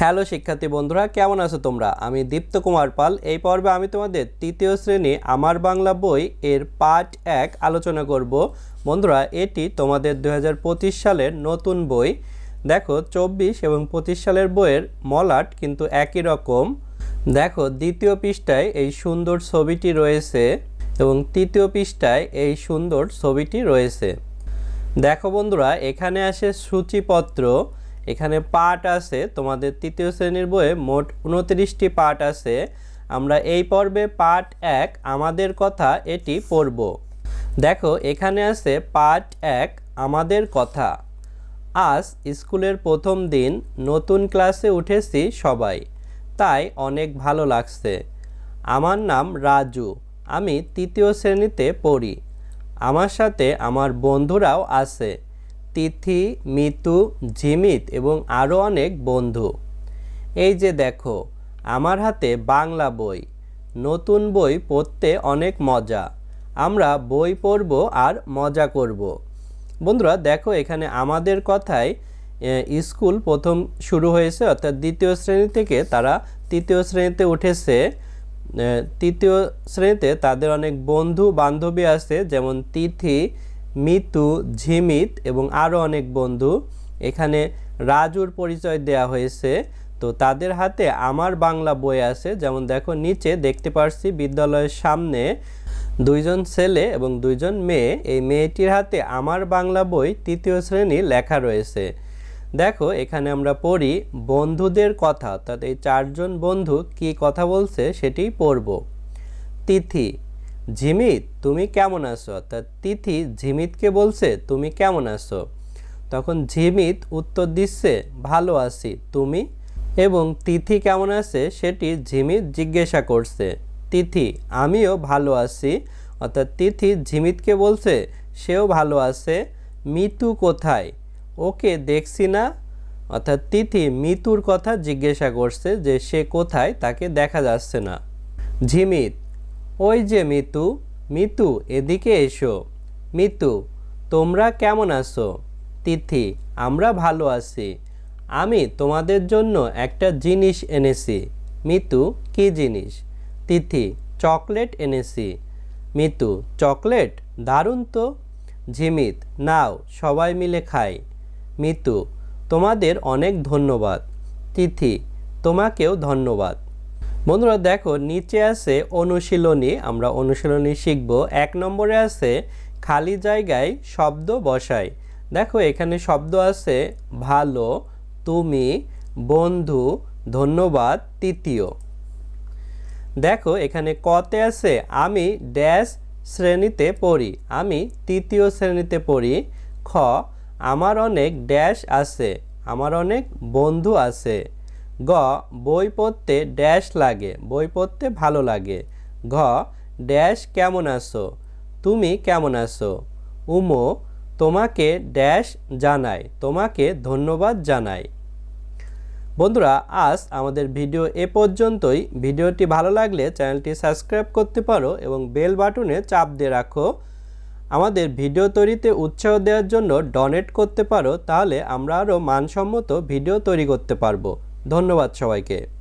Hello শিক্ষার্থী বন্ধুরা, কেমন আছো তোমরা? আমি দীপ্ত কুমার পাল। এই পর্বে আমি তোমাদের তৃতীয় শ্রেণি আমার বাংলা বই এর পার্ট এক আলোচনা করব। বন্ধুরা, এটি তোমাদের দু হাজার পঁচিশ সালের নতুন বই। দেখো, চব্বিশ এবং পঁচিশ সালের বইয়ের মলাট কিন্তু একই রকম। দেখো, দ্বিতীয় পৃষ্ঠায় এই সুন্দর ছবিটি রয়েছে এবং তৃতীয় পৃষ্ঠায় এই সুন্দর ছবিটি রয়েছে। দেখো বন্ধুরা, এখানে আসে সূচিপত্র। এখানে পাঠ আছে, তোমাদের তৃতীয় শ্রেণির বইয়ে মোট উনত্রিশটি পাঠ আছে। আমরা এই পর্বে পাঠ এক, আমাদের কথা এটি পড়ব। দেখো, এখানে আছে পাঠ এক, আমাদের কথা। আজ স্কুলের প্রথম দিন, নতুন ক্লাসে উঠেছি সবাই। তাই অনেক ভালো লাগছে। আমার নাম রাজু, আমি তৃতীয় শ্রেণীতে পড়ি। আমার সাথে আমার বন্ধুরাও আছে। তিথি, মিতু ঝিমিত এবং আরও অনেক বন্ধু। এই যে দেখো, আমার হাতে বাংলা বই। নতুন বই পড়তে অনেক মজা। আমরা বই পড়ব আর মজা করব। বন্ধুরা, দেখো এখানে আমাদের কথায় স্কুল প্রথম শুরু হয়েছে, অর্থাৎ দ্বিতীয় শ্রেণি থেকে তারা তৃতীয় শ্রেণীতে উঠেছে। তৃতীয় শ্রেণীতে তাদের অনেক বন্ধু বান্ধবী আছে, যেমন তিথি মিতু, ঝিমিত এবং আরও অনেক বন্ধু। এখানে রাজুর পরিচয় দেয়া হয়েছে। তো তাদের হাতে আমার বাংলা বই আছে। যেমন দেখো, নিচে দেখতে পারছি বিদ্যালয়ের সামনে দুইজন ছেলে এবং দুইজন মেয়ে। এই মেয়েটির হাতে আমার বাংলা বই তৃতীয় শ্রেণি লেখা রয়েছে। দেখো, এখানে আমরা পড়ি বন্ধুদের কথা। অর্থাৎ এই চারজন বন্ধু কি কথা বলছে সেটি পড়ব। তিথি ঝিমিত তুমি কেমন আছো? অর্থাৎ তিথি ঝিমিতকে বলছে, তুমি কেমন আছো? তখন ঝিমিত উত্তর দিচ্ছে, ভালো আছি, তুমি? এবং তিথি কেমন আছে? সেটি ঝিমিত জিজ্ঞাসা করছে। তিথি, আমিও ভালো আছি। অর্থাৎ তিথি ঝিমিতকে বলছে, সেও ভালো আছে। মিতু কোথায়? ওকে দেখছি না। অর্থাৎ তিথি মিতুর কথা জিজ্ঞাসা করছে যে সে কোথায়? তাকে দেখা যাচ্ছে না। ঝিমিত ওই যে মিতু মিতু, এদিকে এসো। মিতু, তোমরা কেমন আছো? তিথি, আমরা ভালো আছি। আমি তোমাদের জন্য একটা জিনিস এনেছি। মিতু, কি জিনিস? তিথি, চকলেট এনেছি। মিতু, চকলেট? দারুণ তো। ঝিমিত, নাও, সবাই মিলে খাই। মিতু, তোমাদের অনেক ধন্যবাদ। তিথি, তোমাকেও ধন্যবাদ। বন্ধুরা দেখো, নিচে আছে অনুশীলনী, আমরা অনুশীলনী শিখব। এক নম্বরে আছে খালি জায়গায় শব্দ বসাই। দেখো, এখানে শব্দ আছে ভালো, তুমি, বন্ধু, ধন্যবাদ, তৃতীয়। দেখো, এখানে কতে আছে আমি ড্যাশ শ্রেণীতে পড়ি, আমি তৃতীয় শ্রেণীতে পড়ি, খ, আমার অনেক ড্যাশ আছে, আমার অনেক বন্ধু আছে। গ, বই পড়তে ড্যাশ লাগে, বই পড়তে ভালো লাগে। ঘ ড্যাশ কেমন আছো? তুমি কেমন আছো? উমো, তোমাকে ড্যাশ জানাই, তোমাকে ধন্যবাদ জানাই। বন্ধুরা, আজ আমাদের ভিডিও এ পর্যন্তই। ভিডিওটি ভালো লাগলে চ্যানেলটি সাবস্ক্রাইব করতে পারো এবং বেল বাটনে চাপ দিয়ে রাখো। আমাদের ভিডিও তৈরিতে উৎসাহ দেওয়ার জন্য ডোনেট করতে পারো, তাহলে আমরা আরও মানসম্মত ভিডিও তৈরি করতে পারব। ধন্যবাদ সবাইকে।